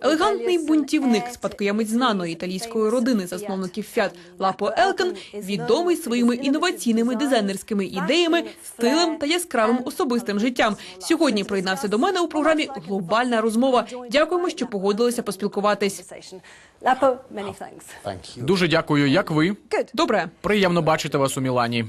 Елегантний бунтівник, спадкоємець знаної італійської родини засновників Фіат Лапо Елкен, відомий своїми інноваційними дизайнерськими ідеями, стилем та яскравим особистим життям. Сьогодні приєднався до мене у програмі Глобальна розмова. Дякуємо, що погодилися поспілкуватись. Дуже дякую. Як ви? Добре, Приємно бачити вас у Мілані.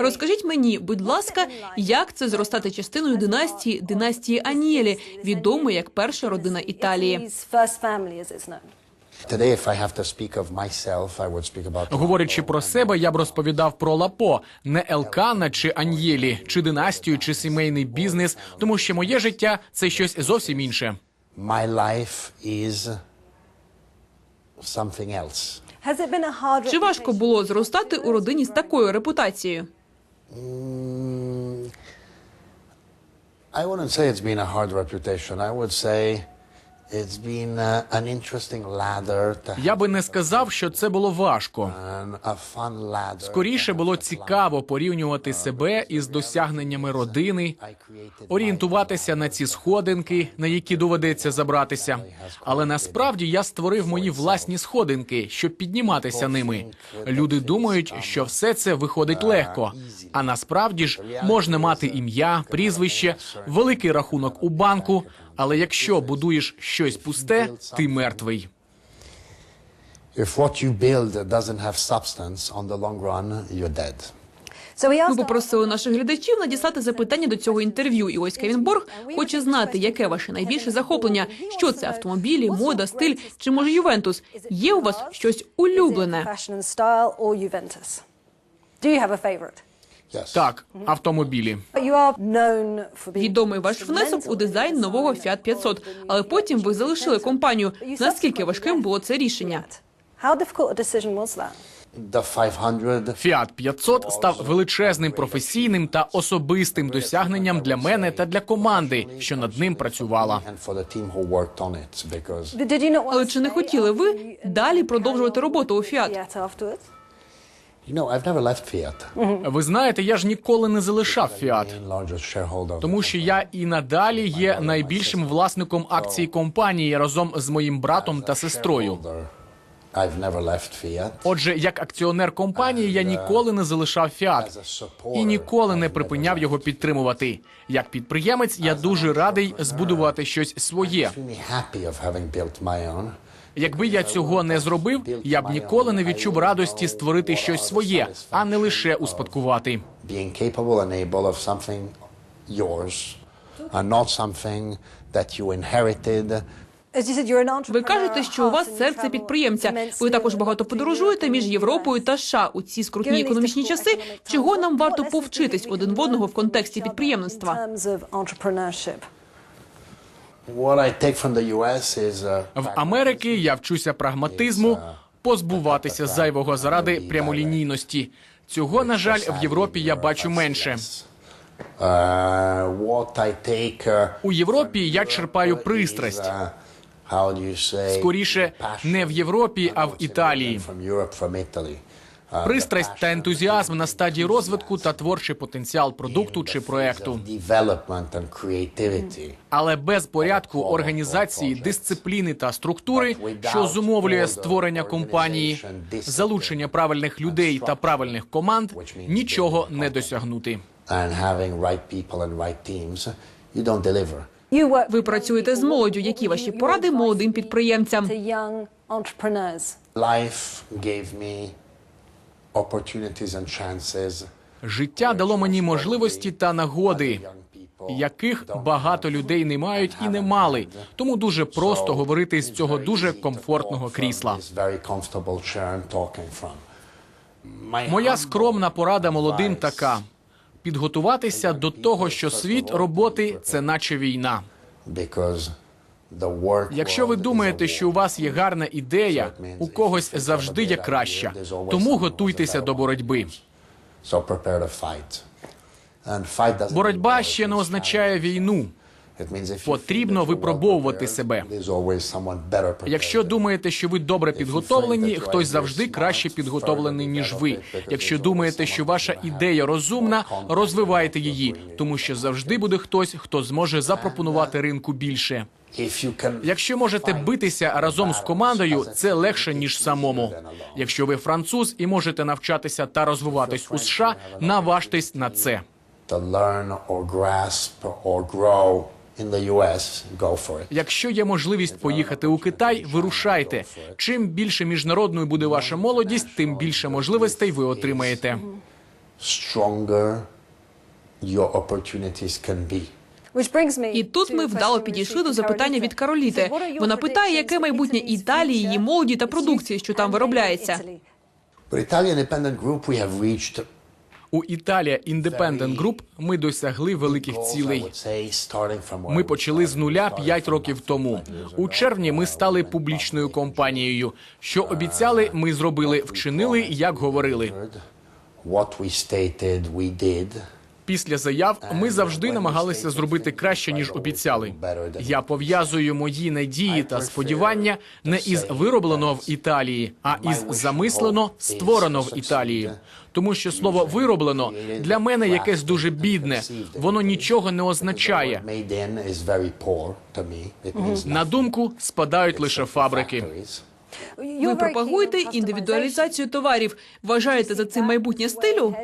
Розкажіть мені, будь ласка, як це зростати частиною династії династії Анієлі, відомої як перша родина Італії. Italy's first family, as it's known? Today, if I have to speak of myself, I would speak about. Говорячи про себе, я б розповідав про Лапо, не Елкана чи Аньєлі, чи династію, чи сімейний бізнес, тому що моє життя це щось зовсім інше. My life is something else. Has it been a hard Чи важко було зростати у родині з такою репутацією? Mm, I wouldn't say it's been a hard reputation. I would say Я би не сказав, що це було важко. Скоріше було цікаво порівнювати себе із досягненнями родини, I created орієнтуватися на ці сходинки, на які доведеться забратися. Але насправді я створив мої власні сходинки, щоб підніматися ними. Люди думають, що все це виходить легко. А насправді ж можна мати ім'я, прізвище, великий рахунок у банку. Але якщо будуєш щось пусте, ти мертвий. If what you build doesn't have substance on the long run, you're dead. Ми попросили наших глядачів надіслати запитання до цього інтерв'ю. І ось Кевін Борг хоче знати, яке ваше найбільше захоплення. Що це автомобілі, мода, стиль чи може Ювентус? Є у вас щось улюблене? Do you have a favorite? Так, автомобілі. Відомий ваш внесок у дизайн нового Fiat 500, але потім ви залишили компанію. Наскільки важким було це рішення? How difficult a decision was that? The 500 Фіат 500 став величезним професійним та особистим досягненням для мене та для команди, що над ним працювала. Але чи не хотіли ви далі продовжувати роботу у Фіат? Ви знаєте, я ж ніколи не залишав Фіат, тому що я і надалі є найбільшим власником акцій компанії разом з моїм братом та сестрою. Отже, як акціонер компанії, я ніколи не залишав Фіат і ніколи не припиняв його підтримувати. Як підприємець, я дуже радий збудувати щось своє. Якби я цього не зробив, я б ніколи не відчув радості створити щось своє, а не лише успадкувати. Ви кажете, що у вас серце підприємця. Ви також багато подорожуєте між Європою та США у ці скрутні економічні часи. Чого нам варто повчитись один в одного в контексті підприємництва? В Америки я вчуся прагматизму, позбуватися зайвого заради прямолінійності. Цього, на жаль, в Європі я бачу менше. uh, uh, У Європі я черпаю пристрасть. uh, Скоріше, не в Європі, а в Італії. Пристрасть та ентузіазм на стадії розвитку та творчий потенціал продукту чи проекту. Але без порядку організації, дисципліни та структури, що зумовлює створення компанії, залучення правильних людей та правильних команд, нічого не досягнути. Ви працюєте з молоддю. Які ваші поради молодим підприємцям? Life gave me. Життя дало мені можливості та нагоди, яких багато людей не мають і не мали. Тому дуже просто говорити з цього дуже комфортного крісла. Моя скромна порада молодим така: підготуватися до того, що світ роботи це наче війна. Якщо ви думаєте, що у вас є гарна ідея, у когось завжди є краща. Тому готуйтеся до боротьби. Боротьба ще не означає війну. Потрібно випробовувати себе. Якщо думаєте, що ви добре підготовлені, хтось завжди краще підготовлений ніж ви. Якщо думаєте, що ваша ідея розумна, розвивайте її, тому що завжди буде хтось, хто зможе запропонувати ринку більше. Якщо можете битися разом з командою, це легше ніж самому. Якщо ви француз і можете навчатися та розвиватись у США, наважтесь на це. Якщо є можливість поїхати у Китай, вирушайте. Чим більше міжнародною буде ваша молодість, тим більше можливостей ви отримаєте. Stronger your opportunities can be. І тут to ми вдало підійшли до запитання від Кароліти. Вона питає, яке майбутнє Італії, її молоді та продукції, що там виробляється. У Італія Independent Group ми досягли великих цілей. Ми we почали з нуля We started 5 from років тому. У червні ми стали публічною компанією. Що обіцяли, ми зробили, вчинили, як говорили. Після заяв ми завжди намагалися зробити краще ніж обіцяли. Я пов'язую мої надії та сподівання не із вироблено в Італії, а із замислено створено в Італії. Тому що слово вироблено для мене якесь дуже бідне. Воно нічого не означає. На думку спадають лише фабрики. Ви пропагуєте індивідуалізацію товарів. Вважаєте за цим майбутнє стилю?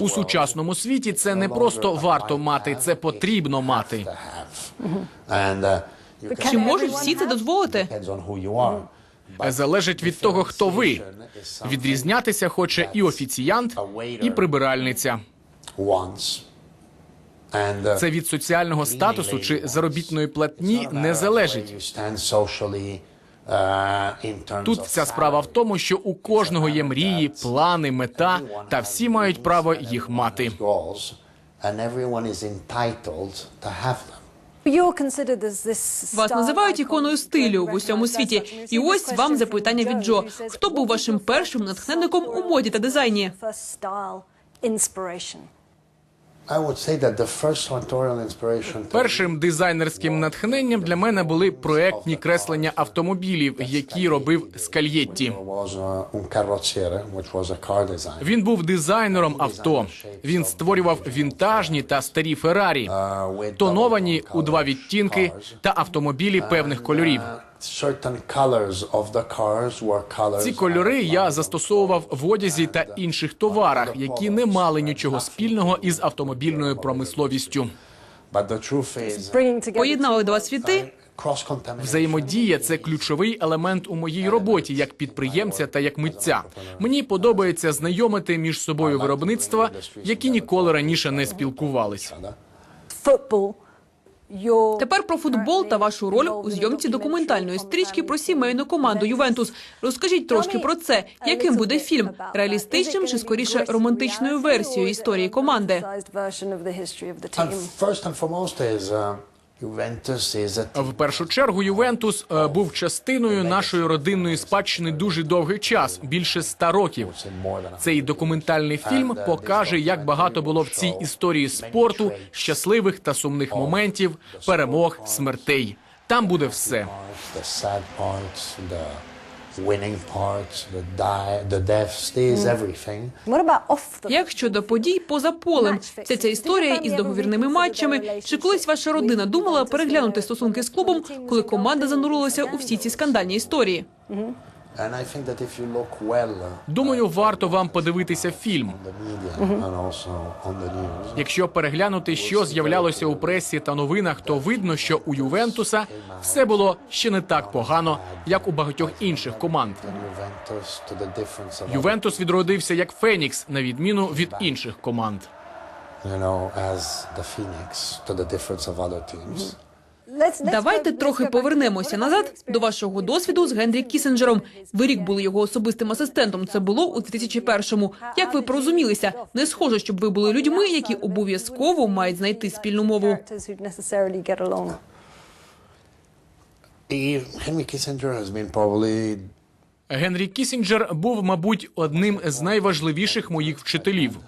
У сучасному світі це не просто варто мати, це потрібно мати. uh, Чи можуть всі це дозволити? But Залежить від того, хто ви. Відрізнятися хоче і офіціянт, і прибиральниця. Uh, Це від соціального статусу чи заробітної платні не залежить. uh, Тут вся справа в тому, що у кожного є мрії, плани, мета, та всі мають право їх мати. Вас називають іконою стилю в усьому світі. І ось вам запитання від Джо. Хто був вашим першим натхненником у моді та дизайні? Першим дизайнерським натхненням для мене були проектні креслення автомобілів, які робив Скальєтті. uh. Він був дизайнером авто. Він створював вінтажні та старі Феррарі, Uh, тоновані у два відтінки та автомобілі певних кольорів. Ці кольори я застосовував в одязі та інших товарах, які не мали нічого спільного із автомобільною промисловістю. Поєднали два світи. Взаємодія це ключовий елемент у моїй роботі як підприємця та як митця. Мені подобається знайомити між собою виробництва, які ніколи раніше не спілкувались. Тепер про футбол та вашу роль у зйомці документальної стрічки про сімейну команду Ювентус. Розкажіть трошки про це. Яким буде фільм? Реалістичним чи скоріше романтичною версією історії команди? В першу чергу Ювентус е, був частиною нашої родинної спадщини дуже довгий час більше ста років. Цей документальний фільм покаже, як багато було в цій історії спорту, щасливих та сумних моментів, перемог, смертей. Там буде все. Winning parts, the die, the deaths, everything. About off the Як щодо подій поза полем? Вся ця історія із договірними матчами. Чи колись ваша родина думала переглянути стосунки з клубом, коли команда занурилася у всі ці скандальні історії? Uh, Думаю, варто вам подивитися фільм. Якщо переглянути, що з'являлося у пресі та новинах, то видно, що у Ювентуса все було ще не так погано, як у багатьох інших команд. Ювентус відродився як Фенікс, на відміну від інших команд. you know as the phoenix to the difference of other teams. Давайте трохи повернемося назад до вашого досвіду з Генрі Кісенджером. Ви рік були його особистим асистентом. Це було у 2001-му. Як ви порозумілися? Не схоже, щоб ви були людьми, які обов'язково мають знайти спільну мову. characters who'd necessarily Генрі Кісінджер був, мабуть, одним з найважливіших моїх вчителів.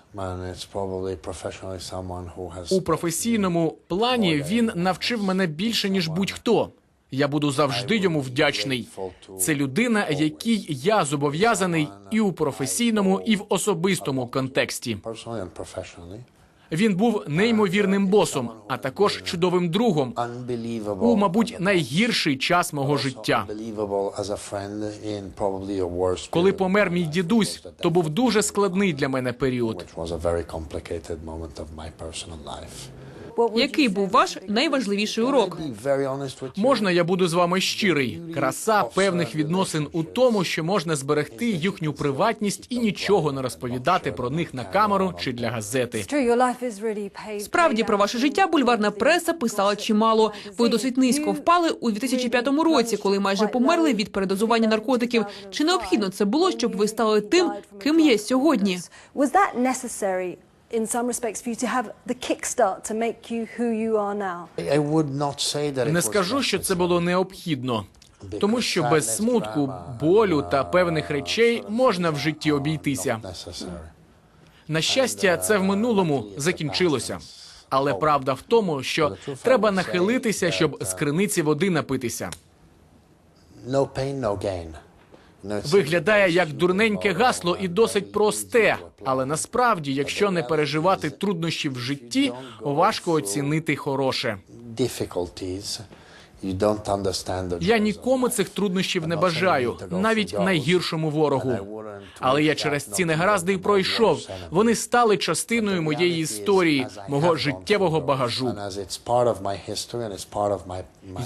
У професійному плані він навчив мене більше ніж будь-хто. Я буду завжди йому вдячний. Це людина, якій я зобов'язаний і у професійному, і в особистому контексті. Він був неймовірним босом, а також чудовим другом у, мабуть, найгірший час мого життя. Коли помер мій дідусь, то був дуже складний для мене період. Який був ваш найважливіший урок? Можна я буду з вами щирий? Краса певних відносин у тому, що можна зберегти їхню приватність і нічого не розповідати про них на камеру чи для газети. Справді про ваше життя бульварна преса писала чимало. Ви досить низько впали у 2005 році, коли майже померли від передозування наркотиків. Чи необхідно це було, щоб ви стали тим, ким є сьогодні? In some respects for you to have the kickstart to make you who you are now? I would not say that it Не was скажу, що це було необхідно, тому що без смутку, болю та певних речей можна в житті обійтися. На щастя, це в минулому закінчилося. Але правда в тому, що треба нахилитися, щоб з криниці води напитися. No pain, no gain. Виглядає як дурненьке гасло і досить просте. Але насправді, якщо не переживати труднощі в житті, важко оцінити хороше. Я нікому цих труднощів не бажаю, навіть найгіршому ворогу. Але я через ці негаразди й пройшов. Вони стали частиною моєї історії, мого життєвого багажу.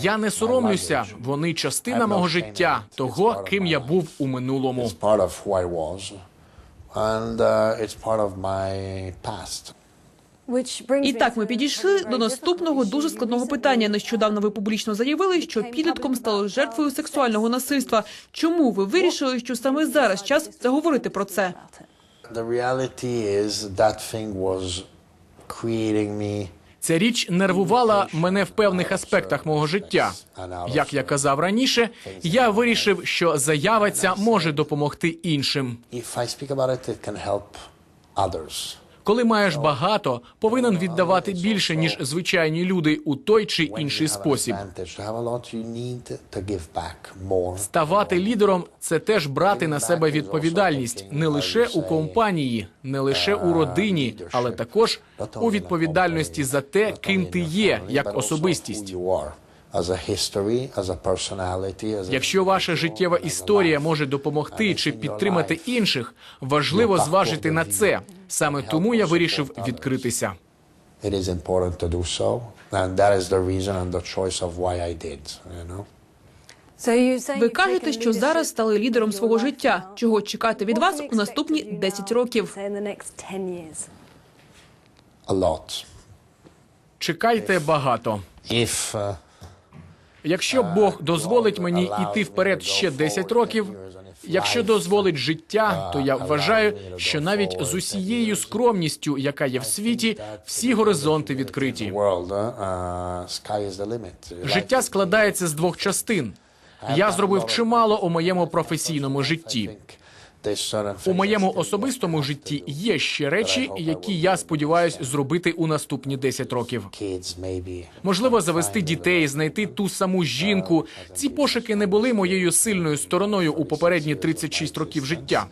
Я не соромлюся. Вони частина мого життя, того, ким я був у минулому. And uh, it's part of my past. І так ми підійшли до наступного дуже складного питання. Нещодавно ви публічно заявили, що підлітком стало жертвою сексуального насильства. Чому ви вирішили, що саме зараз час заговорити про це? Ця річ нервувала мене в певних аспектах мого життя. Як я казав раніше, я вирішив, що заява ця може допомогти іншим. Коли маєш багато, повинен віддавати більше ніж звичайні люди у той чи інший спосіб. Ставати лідером це теж брати на себе відповідальність не лише у компанії, не лише у родині, але також у відповідальності за те, ким ти є як особистість. As a history, as a personality, as a Якщо ваша життєва історія може допомогти чи підтримати інших, важливо зважити на це. Саме тому я вирішив відкритися. it is important to do so, and that is the reason and the choice of why I did. You know. So you say Ви кажете, що зараз стали лідером свого життя. Чого чекати від вас у наступні expect of you 10 now, років? say in the next 10 years? A lot. Чекайте багато. Якщо Бог дозволить мені йти вперед ще 10 років, якщо дозволить життя, то я вважаю, що навіть з усією скромністю, яка є в світі, всі горизонти відкриті. uh, uh. Життя складається з двох частин. Я зробив чимало у моєму професійному житті. У моєму особистому житті є ще речі, які я сподіваюся зробити у наступні 10 років. Можливо, завести дітей, знайти ту саму жінку. Ці пошуки не були моєю сильною стороною у попередні 36 років життя.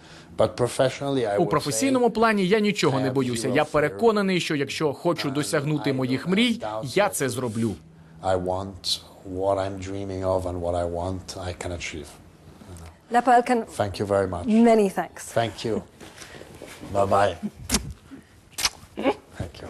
У професійному плані я нічого не боюся. Я переконаний, що якщо хочу досягнути моїх мрій, я це зроблю. I want what I'm dreaming of and what I want I can achieve. Lepa Thank you very much. Many thanks. Thank you. Bye-bye. Thank you.